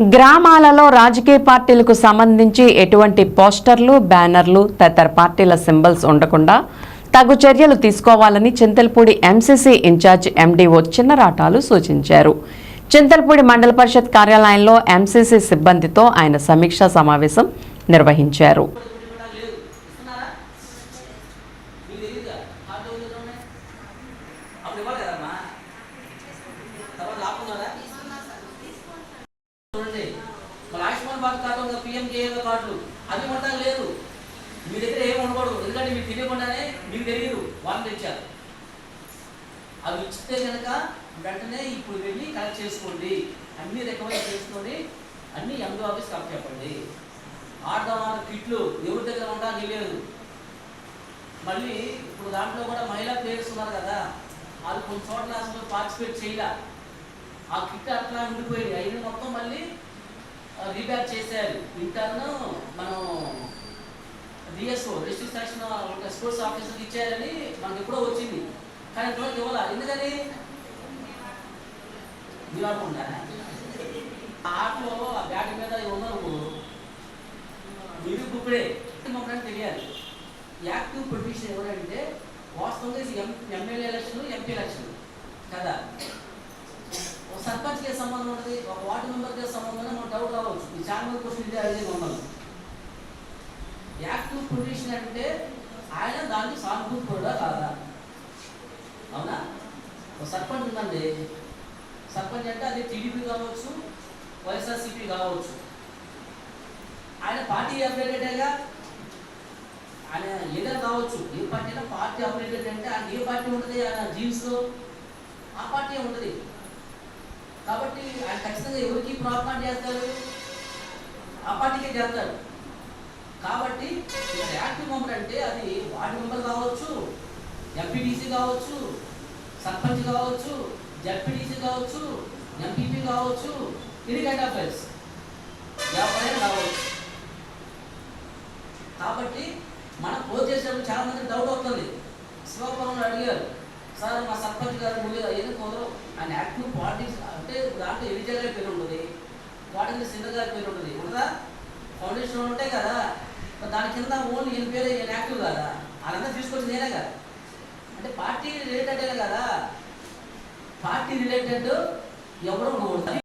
గ్రామాలలో రాజకీయ పార్టీలకు సంబంధించి ఎటువంటి పోస్టర్లు బ్యానర్లు తదితర పార్టీల సింబల్స్ ఉండకుండా తగు చర్యలు తీసుకోవాలని చింతల్పూడి ఎంసీసీ ఇన్ఛార్జ్ ఎండీఓ చిన్నరాటాలు సూచించారు. చింతల్పూడి మండల పరిషత్ కార్యాలయంలో ఎంసీసీ సిబ్బందితో ఆయన సమీక్షా సమావేశం నిర్వహించారు. అప్పుడు ఇవ్వాలి కదమ్మా? ఆయుష్మాన్ భారత్ కార్డు ఉంది పిఎం కేఏ కార్డులు అవి మొత్తం లేదు. మీ దగ్గర ఏమి ఉండకూడదు. ఎందుకంటే మీకు తెలియకుండానే మీకు తెలియదు వాళ్ళని తెచ్చారు. అవి ఇచ్చితే కనుక వెంటనే ఇప్పుడు వెళ్ళి కలెక్ట్ చేసుకోండి. అన్ని రికవరీ చేసుకోండి. అన్ని ఎందో ఆఫీస్ కప్ చెప్పండి ఆడదాం కిట్లు. ఎవరి దగ్గర ఉండడానికి లేదు మళ్ళీ ఇప్పుడు దాంట్లో కూడా మహిళా ప్లేయర్స్ ఉన్నారు కదా. వాళ్ళు కొన్ని చోట్ల అసలు పార్టిసిపేట్ చేయలే. ఆ కిట్ అట్లా ఉండిపోయింది అయిన మొత్తం మళ్ళీ రీబ్యాక్ చేశారు. ఇంటర్ను మనం డిఎస్ఓ డిస్ట్రిక్ట్ సెక్షన్ స్పోర్ట్స్ ఆఫీసర్కి ఇచ్చారని మనకి ఎప్పుడో వచ్చింది. కానీ ఇప్పుడు ఇవ్వాల. ఎందుకని? మీరు అనుకుంటా ఆటలో ఆ బ్యాట్ మీద ఉన్నారు? మీరు ఇప్పుడే మొక్కడానికి తెలియాలి. యాక్టివ్ పొలిటీషియన్ ఎవరంటే వాస్తవంగా ఇది M MLA election MP election. కదా? ఒక సర్పంచ్కి సంబంధం ఉంటుంది? ఒక వార్డు మెంబర్కి సంబంధం డౌట్ రావచ్చు ఈ చాలా మంది క్వశ్చన్ ఇదే అడిగే మమ్మల్ని యాక్టివ్ పొజిషన్ అంటే ఆయన దాన్ని సానుభూతి కూడా కాదా? అవునా? ఒక సర్పంచ్ ఉందండి. సర్పంచ్ అంటే అది టీడీపీ కావచ్చు వైఎస్ఆర్సీపీ కావచ్చు. ఆయన పార్టీ అప్డేటెడ్గా ఆయన లీడర్ కావచ్చు. ఏ పార్టీ అయినా పార్టీ అప్డేటెడ్ అంటే ఆయన ఏ పార్టీ ఉంటుంది? ఆయన జీన్స్లో ఆ పార్టీ ఉంటుంది. కాబట్టి ఆయన ఖచ్చితంగా ఎవరికి ప్రాబ్లం చేస్తారు ఆ పార్టీకే చేస్తారు కాబట్టి ఇక్కడ యాక్టివ్ మెంబర్ అంటే అది వార్డు మెంబర్ కావచ్చు ఎంపీటీసీ కావచ్చు సర్పంచ్ కావచ్చు జడ్పీటీసీ కావచ్చు ఎంపీపీ కావచ్చు ఇది కైండ్ ఆఫ్ ఫైల్స్ ఎవరైనా కావచ్చు కాబట్టి మనం పోజ్ చేసేటప్పుడు చాలా మంది డౌట్ అవుతుంది శివపురంలో అడిగారు సార్ మా సర్పంచ్ గారు ముందు ఏదో కుదరవు ఆయన యాక్టివ్ పాలిటిక్స్ అంటే దాంట్లో ఎలిజా గారి పేరు ఉంటుంది? వాటి మీద గారి పేరు ఉంటుంది. ఉండదా ఫౌండేషన్ ఉంటాయి కదా. దాని కింద ఓన్లీ ఈయన పేరు ఈయన యాక్టివ్ కదా? వాళ్ళంతా తీసుకొచ్చి నేనే కదా. అంటే పార్టీ రిలేటెడ్ కదా. పార్టీ రిలేటెడ్ ఎవరో ఉండకూడదు.